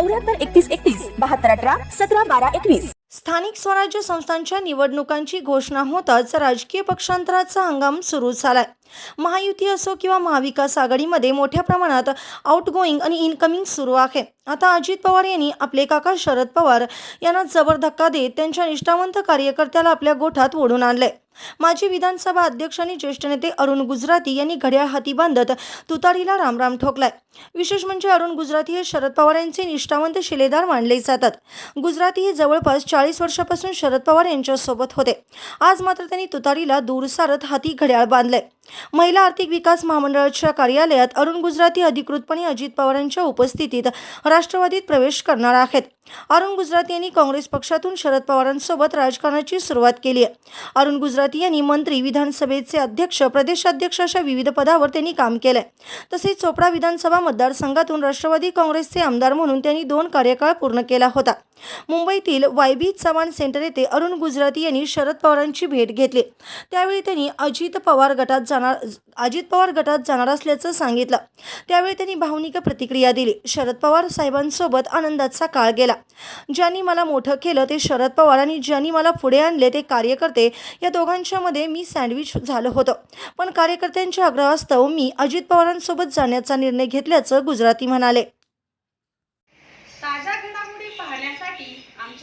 चौऱ्याहत्तर एकतीस एकतीस बहात्तर अठरा सतरा बारा एकवीस. स्थानिक स्वराज्य संस्थांच्या निवडणुकांची घोषणा होताच राजकीय पक्षांतराचा हंगाम सुरू झालाय. महायुती असो किंवा महाविकास आघाडीमध्ये मोठ्या प्रमाणात आउटगोईंग आणि इनकमिंग सुरू आहे. आता अजित पवार यांनी आपले काका शरद पवार यांना जबर धक्का देत त्यांच्या निष्ठावंत कार्यकर्त्याला आपल्या गोठात ओढून आणले माजी विधानसभा अध्यक्ष आणि ज्येष्ठ नेते अरुण गुजराती यांनी घड्याळ हाती बांधत तुतारीला रामराम ठोकलाय. विशेष म्हणजे अरुण गुजराती हे शरद पवार यांचे निष्ठावंत शिलेदार मानले जातात. गुजराती हे जवळपास चाळीस वर्षापासून शरद पवार यांच्यासोबत होते. आज मात्र त्यांनी तुतारीला दूर सारत हाती घड्याळ बांधलंय. महिला आर्थिक विकास महामंडळाच्या कार्यालयात अरुण गुजराती अधिकृतपणे अजित पवारांच्या उपस्थितीत राष्ट्रवादीत प्रवेश करणार आहेत. अरुण गुजराती यांनी काँग्रेस पक्षातून शरद पवारांसोबत राजकारणाची सुरुवात केली आहे. अरुण गुजराती यांनी मंत्री विधानसभेचे अध्यक्ष प्रदेशाध्यक्ष अशा विविध पदावर त्यांनी काम केलंय. तसेच चोपडा विधानसभा मतदारसंघातून राष्ट्रवादी काँग्रेसचे आमदार म्हणून त्यांनी दोन कार्यकाळ पूर्ण केला होता. मुंबईतील वायबी चव्हाण सेंटर येथे अरुण गुजराती यांनी शरद पवारांची भेट घेतली. त्यावेळी त्यांनी अजित पवार गटात जाणार अजित पवार गटात जाणार असल्याचं सांगितलं. त्यावेळी त्यांनी भावनिक प्रतिक्रिया दिली. शरद पवार साहेबांसोबत आनंदाचा काळ गेला. ज्यांनी मला मोठं केलं ते शरद पवार आणि ज्यांनी मला पुढे आणले ते कार्यकर्ते या दोघांच्या मध्ये मी सँडविच झालं होतं. पण कार्यकर्त्यांच्या आग्रहास्तव मी अजित पवारांसोबत जाण्याचा निर्णय घेतल्याचं गुजराती म्हणाले.